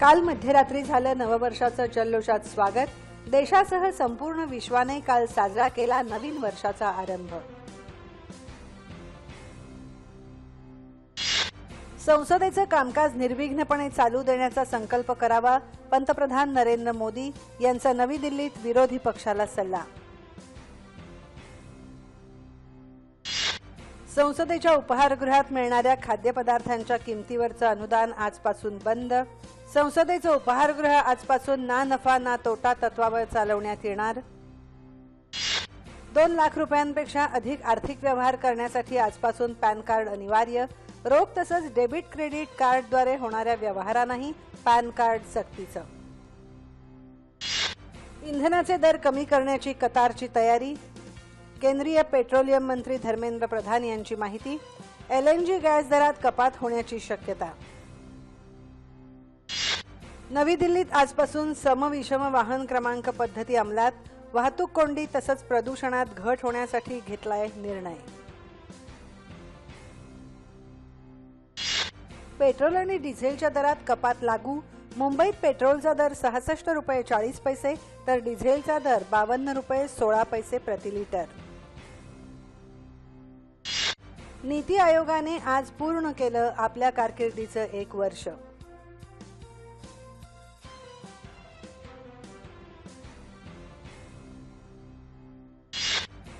काल मध्यरात्री झालं नववर्षाचं जल्लोषात स्वागत. देशासह संपूर्ण विश्वाने काल साजरा केला नवीन वर्षाचा आरंभ. संसदेचं कामकाज निर्विघ्नपणे चालू देण्याचा संकल्प करावा पंतप्रधान नरेंद्र मोदी यांचा नवी दिल्लीत विरोधी पक्षाला सल्ला. संसदेच्या उपहारगृहात मिळणाऱ्या खाद्यपदार्थांच्या किमतीवरचं अनुदान आजपासून बंद. संसदेचं उपहारगृह आजपासून ना नफा ना तोटा तत्वावर चालवण्यात येणार. दोन लाख रुपयांपेक्षा अधिक आर्थिक व्यवहार करण्यासाठी आजपासून पॅन कार्ड अनिवार्य. रोख तसंच डेबिट क्रेडिट कार्डद्वारे होणाऱ्या व्यवहारांनाही पॅन कार्ड सक्तीचं. इंधनाचे दर कमी करण्याची कतारची तयारी. केंद्रीय पेट्रोलियम मंत्री धर्मेंद्र प्रधान यांची माहिती एलएनजी गॅस दरात कपात होण्याची शक्यता. नवी दिल्लीत आजपासून समविषम वाहन क्रमांक पद्धती अंमलात वाहतूक कोंडी तसंच प्रदूषणात घट होण्यासाठी घेतलाय निर्णय. पेट्रोल आणि डिझेलच्या दरात कपात लागू मुंबईत पेट्रोलचा दर सहासष्ट रुपये चाळीस पैसे तर डिझेलचा दर बावन्न रुपये सोळा पैसे प्रति लिटर. नीती आयोगाने आज पूर्ण केलं आपल्या कारकिर्दीचं एक वर्ष.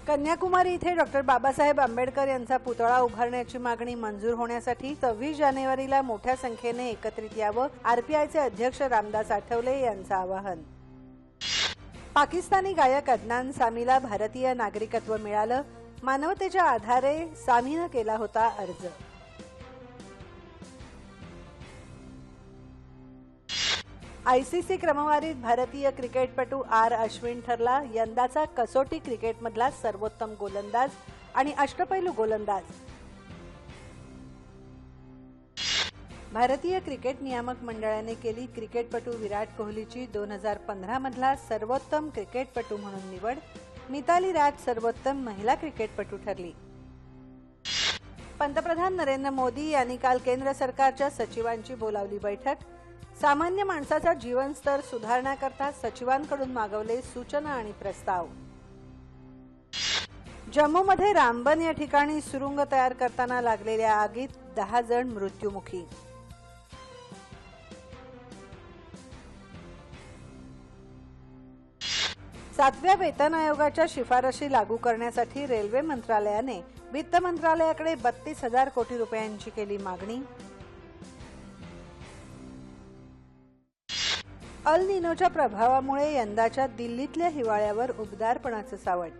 कन्याकुमारी इथे डॉक्टर बाबासाहेब आंबेडकर यांचा पुतळा उभारण्याची मागणी मंजूर होण्यासाठी सव्वीस जानेवारीला मोठ्या संख्येने एकत्रित यावं आरपीआयचे अध्यक्ष रामदास आठवले यांचं आवाहन. पाकिस्तानी गायक अदनान सामीला भारतीय नागरिकत्व मिळालं मानवतेच्या आधारे सामीनं केला होता अर्ज. आयसीसी क्रमवारीत भारतीय क्रिकेटपटू आर अश्विन ठरला. यंदाचा कसोटी क्रिकेटमधला सर्वोत्तम गोलंदाज आणि अष्टपैलू गोलंदाज. भारतीय क्रिकेट नियामक मंडळाने केली क्रिकेटपटू विराट कोहलीची दोन हजार पंधरा मधला सर्वोत्तम क्रिकेटपटू म्हणून निवड. मिताली राज सर्वोत्तम महिला क्रिकेटपटू ठरली. पंतप्रधान नरेंद्र मोदी यांनी काल केंद्र सरकारच्या सचिवांची बोलावली बैठक. सामान्य माणसाचा जीवनस्तर सुधारण्याकरता सचिवांकडून मागवले सूचना आणि प्रस्ताव. जम्मूमध्ये रामबन या ठिकाणी सुरुंग तयार करताना लागलेल्या आगीत दहा जण मृत्युमुखी सातव्या वेतन आयोगाच्या शिफारशी लागू करण्यासाठी रेल्वे मंत्रालयाने वित्त मंत्रालयाकडे बत्तीस हजार कोटी रुपयांची केली मागणी. अल निनोच्या प्रभावामुळे यंदाच्या दिल्लीतल्या हिवाळ्यावर उबदारपणाचं सावट.